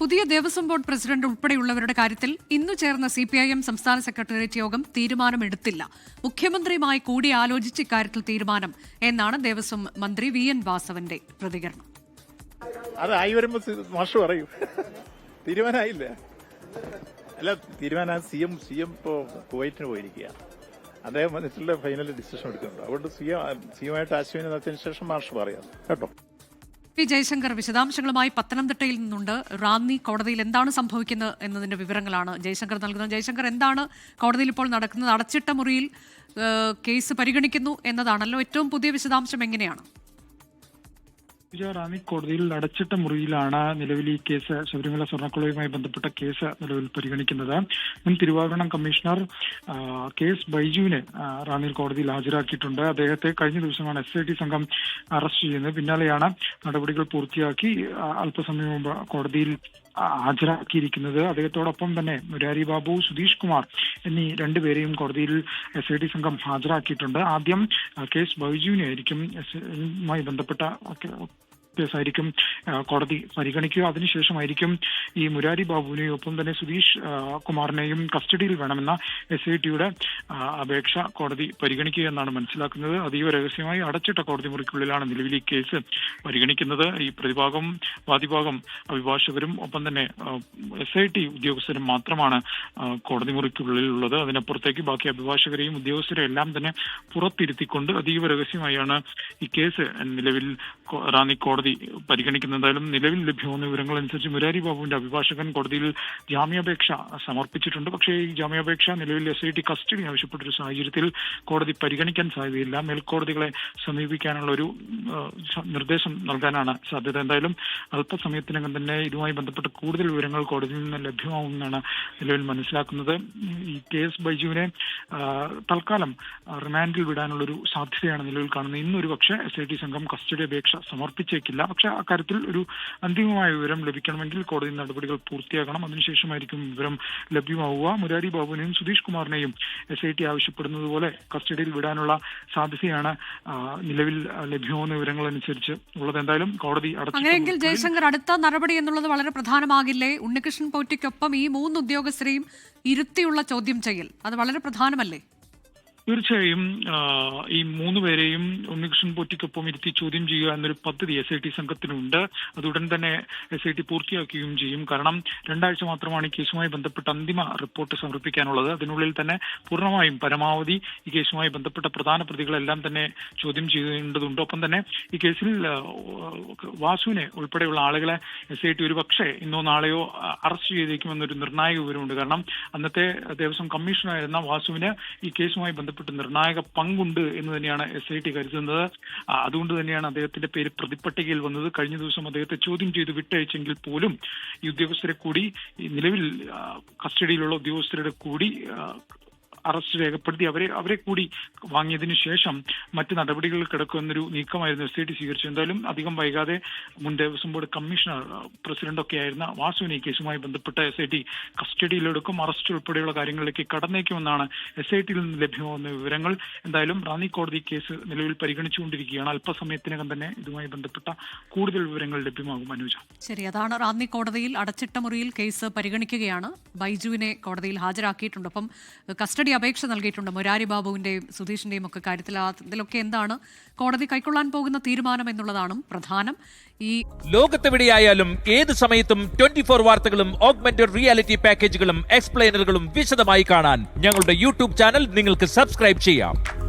പുതിയ Devaswom board president ഉൾപ്പെടെയുള്ളവരുടെ കാര്യത്തിൽ ഇന്നു ചേർന്ന സി പി ഐ എം സംസ്ഥാന സെക്രട്ടേറിയറ്റ് യോഗം തീരുമാനമെടുത്തില്ല. മുഖ്യമന്ത്രിയുമായി കൂടി ആലോചിച്ച് ഇക്കാര്യത്തിൽ തീരുമാനം എന്നാണ് ദേവസ്വം മന്ത്രി വി എൻ വാസവന്റെ പ്രതികരണം. അത് ആയി വരുമ്പോ സി- മാഷ് പറയും. തീരുമാനമായില്ല അല്ല തീരുമാനം സി എം സി എം ഇപ്പോ കുവൈറ്റിന് പോയിരിക്കുക. അദ്ദേഹം ഫൈനൽ ഡിസിഷൻ എടുക്കുന്നുണ്ട്. അതുകൊണ്ട് സി എം സി എമായിട്ട് ആശയവിനിമയം നടത്തിയതിനു ശേഷം മാർഷ് പറയാം. കേട്ടോ? പി ജയശങ്കർ വിശദാംശങ്ങളുമായി പത്തനംതിട്ടയിൽ നിന്നുണ്ട്. റാന്നി കോടതിയിൽ എന്താണ് സംഭവിക്കുന്നത് എന്നതിന്റെ വിവരങ്ങളാണ് ജയശങ്കർ നൽകുന്നത്. ജയശങ്കർ എന്താണ് കോടതിയിൽ ഇപ്പോൾ നടക്കുന്നത്? അടച്ചിട്ട മുറിയിൽ കേസ് പരിഗണിക്കുന്നു എന്നതാണല്ലോ ഏറ്റവും പുതിയ വിശദാംശം എങ്ങനെയാണ്? റാന്നി കോടതിയിൽ അടച്ചിട്ട മുറിയിലാണ് നിലവിൽ ഈ കേസ് ശബരിമല സ്വർണക്കുളയുമായി ബന്ധപ്പെട്ട കേസ് നിലവിൽ പരിഗണിക്കുന്നത്. മുൻ തിരുവാഭരണം കമ്മീഷണർ കേസ് ബൈജുവിനെ റാന്നിയിൽ കോടതിയിൽ ഹാജരാക്കിയിട്ടുണ്ട്. അദ്ദേഹത്തെ കഴിഞ്ഞ ദിവസമാണ് എസ് ഐ ടി സംഘം അറസ്റ്റ് ചെയ്യുന്നത്. പിന്നാലെയാണ് നടപടികൾ പൂർത്തിയാക്കി അല്പസമയം മുമ്പ് കോടതിയിൽ ഹാജരാക്കിയിരിക്കുന്നത്. അദ്ദേഹത്തോടൊപ്പം തന്നെ മുരാരി ബാബു സുധീഷ് കുമാർ എന്നീ രണ്ടുപേരെയും കോടതിയിൽ എസ് ഐ ടി സംഘം ഹാജരാക്കിയിട്ടുണ്ട്. ആദ്യം കേസ് ബൈജുവിനെ ആയിരിക്കും ബന്ധപ്പെട്ട കേസായിരിക്കും. കോടതി പരിഗണിക്കുക. അതിനുശേഷമായിരിക്കും ഈ മുരാരി ബാബുവിനെയും ഒപ്പം തന്നെ സുധീഷ് കുമാറിനെയും കസ്റ്റഡിയിൽ വേണമെന്ന എസ് ഐ ടിയുടെ അപേക്ഷ കോടതി പരിഗണിക്കുക എന്നാണ് മനസ്സിലാക്കുന്നത്. അതീവ രഹസ്യമായി അടച്ചിട്ട കോടതി മുറിക്കുള്ളിലാണ് നിലവിൽ ഈ കേസ് പരിഗണിക്കുന്നത്. ഈ പ്രതിഭാഗം വാദിഭാഗം അഭിഭാഷകരും ഒപ്പം തന്നെ എസ് ഐ ടി ഉദ്യോഗസ്ഥരും മാത്രമാണ് കോടതി മുറിക്കുള്ളിലുള്ളത്. അതിനപ്പുറത്തേക്ക് ബാക്കി അഭിഭാഷകരെയും ഉദ്യോഗസ്ഥരെയും എല്ലാം തന്നെ പുറത്തിരുത്തിക്കൊണ്ട് അതീവ രഹസ്യമായാണ് ഈ കേസ് നിലവിൽ റാന്നി കോടതി പരിഗണിക്കുന്നത്. എന്തായാലും നിലവിൽ ലഭ്യമാകുന്ന വിവരങ്ങൾ അനുസരിച്ച് മുരാരി ബാബുവിന്റെ അഭിഭാഷകൻ കോടതിയിൽ ജാമ്യാപേക്ഷ സമർപ്പിച്ചിട്ടുണ്ട്. പക്ഷേ ഈ ജാമ്യാപേക്ഷ നിലവിൽ എസ് ഐ ടി കസ്റ്റഡി ആവശ്യപ്പെട്ടൊരു സാഹചര്യത്തിൽ കോടതി പരിഗണിക്കാൻ സാധ്യതയില്ല. മേൽക്കോടതികളെ സമീപിക്കാനുള്ള ഒരു നിർദ്ദേശം നൽകാനാണ് സാധ്യത. എന്തായാലും അല്പസമയത്തിനകം തന്നെ ഇതുമായി ബന്ധപ്പെട്ട കൂടുതൽ വിവരങ്ങൾ കോടതിയിൽ നിന്ന് ലഭ്യമാവുമെന്നാണ് നിലവിൽ മനസ്സിലാക്കുന്നത്. ഈ കെ എസ് ബൈജുവിനെ തൽക്കാലം റിമാൻഡിൽ വിടാനുള്ള ഒരു സാധ്യതയാണ് നിലവിൽ കാണുന്നത്. ഇന്നൊരു പക്ഷേ എസ് ഐ ടി സംഘം കസ്റ്റഡി അപേക്ഷ സമർപ്പിച്ചേക്കില്ല പക്ഷെ അക്കാര്യത്തിൽ ഒരു അന്തിമമായ വിവരം ലഭിക്കണമെങ്കിൽ കോടതി നടപടികൾ പൂർത്തിയാക്കണം. അതിനുശേഷമായിരിക്കും വിവരം ലഭ്യമാവുക. മുരാരി ബാബുവിനെയും സുധീഷ് കുമാറിനെയും എസ് ഐ ടി ആവശ്യപ്പെടുന്നത് പോലെ കസ്റ്റഡിയിൽ വിടാനുള്ള സാധ്യതയാണ് നിലവിൽ ലഭ്യമാവുന്ന വിവരങ്ങൾ അനുസരിച്ച് ഉള്ളത്. എന്തായാലും കോടതി അങ്ങനെയെങ്കിൽ ജയശങ്കർ അടുത്ത നടപടി എന്നുള്ളത് വളരെ പ്രധാനമാകില്ലേ? ഉണ്ണികൃഷ്ണൻ പോറ്റിക്കൊപ്പം ഈ മൂന്ന് ഉദ്യോഗസ്ഥരെയും ഇരുത്തിയുള്ള ചോദ്യം ചെയ്യൽ. അത് വളരെ പ്രധാനമല്ലേ? തീർച്ചയായും ഈ മൂന്ന് പേരെയും ഉണ്ണികൃഷ്ണൻ പോറ്റിക്കൊപ്പം ഇരുത്തി ചോദ്യം ചെയ്യുക എന്നൊരു പദ്ധതി എസ് ഐ ടി സംഘത്തിനുണ്ട്. അത് ഉടൻ തന്നെ എസ് ഐ ടി പൂർത്തിയാക്കുകയും ചെയ്യും. കാരണം രണ്ടാഴ്ച മാത്രമാണ് ഈ കേസുമായി ബന്ധപ്പെട്ട അന്തിമ റിപ്പോർട്ട് സമർപ്പിക്കാനുള്ളത്. അതിനുള്ളിൽ തന്നെ പൂർണമായും പരമാവധി ഈ കേസുമായി ബന്ധപ്പെട്ട പ്രധാന പ്രതികളെല്ലാം തന്നെ ചോദ്യം ചെയ്യേണ്ടതുണ്ട്. ഒപ്പം തന്നെ ഈ കേസിൽ വാസുവിനെ ഉൾപ്പെടെയുള്ള ആളുകളെ എസ് ഐ ടി ഒരു പക്ഷേ ഇന്നോ നാളെയോ അറസ്റ്റ് ചെയ്തേക്കുമെന്നൊരു നിർണായക വിവരമുണ്ട്. കാരണം അന്നത്തെ ദേവസ്വം കമ്മീഷണറായിരുന്ന വാസുവിന് ഈ കേസുമായി ബന്ധപ്പെട്ട് നിർണായക പങ്കുണ്ട് എന്ന് തന്നെയാണ് എസ് ഐ ടി കരുതുന്നത്. അതുകൊണ്ട് തന്നെയാണ് അദ്ദേഹത്തിന്റെ പേര് പ്രതിപ്പട്ടികയിൽ വന്നത്. കഴിഞ്ഞ ദിവസം അദ്ദേഹത്തെ ചോദ്യം ചെയ്ത് വിട്ടയച്ചെങ്കിൽ പോലും ഈ ഉദ്യോഗസ്ഥരെ കൂടി നിലവിൽ കസ്റ്റഡിയിലുള്ള ഉദ്യോഗസ്ഥരുടെ കൂടി അറസ്റ്റ് രേഖപ്പെടുത്തി. അവരെ അവരെ കൂടി വാങ്ങിയതിനു ശേഷം മറ്റ് നടപടികൾ കിടക്കുന്നൊരു നീക്കമായിരുന്നു എസ് ഐ ടി സ്വീകരിച്ചത് എന്തായാലും അധികം വൈകാതെ മുൻ ദേവസ്വം ബോർഡ് കമ്മീഷണർ പ്രസിഡന്റ് ഒക്കെ ആയിരുന്ന വാസുവിനെ കേസുമായി ബന്ധപ്പെട്ട എസ് ഐ ടി കസ്റ്റഡിയിലെടുക്കും. അറസ്റ്റ് ഉൾപ്പെടെയുള്ള കാര്യങ്ങളിലേക്ക് കടന്നേക്കുമെന്നാണ് എസ് ഐ ടിയിൽ നിന്ന് ലഭ്യമാകുന്ന വിവരങ്ങൾ. എന്തായാലും റാന്നി കോടതി കേസ് നിലവിൽ പരിഗണിച്ചുകൊണ്ടിരിക്കുകയാണ്. അല്പസമയത്തിനകം തന്നെ ഇതുമായി ബന്ധപ്പെട്ട കൂടുതൽ വിവരങ്ങൾ ലഭ്യമാകും. അനുജ. ശരി അതാണ് റാന്നി കോടതിയിൽ അടച്ചിട്ട മുറിയിൽ കേസ് പരിഗണിക്കുകയാണ്. ബൈജുവിനെ കോടതിയിൽ ഹാജരാക്കിയിട്ടുണ്ട്. അപ്പം കസ്റ്റഡി അപേക്ഷ നൽകിയിട്ടുണ്ട്. മുരാരി ബാബുവിന്റെയും സുധീഷിന്റെയും ഒക്കെ കാര്യത്തിൽ. അതിലൊക്കെ എന്താണ് കോടതി കൈക്കൊള്ളാൻ പോകുന്ന തീരുമാനം എന്നുള്ളതാണ് പ്രധാനം. ഈ ലോകത്തെവിടെയായാലും ഏത് സമയത്തും ട്വന്റി ഫോർ വാർത്തകളും ഓഗ്മെന്റഡ് റിയാലിറ്റി പാക്കേജുകളും എക്സ്പ്ലെയിനറുകളും വിശദമായി കാണാൻ ഞങ്ങളുടെ യൂട്യൂബ് ചാനൽ നിങ്ങൾക്ക് സബ്സ്ക്രൈബ് ചെയ്യാം.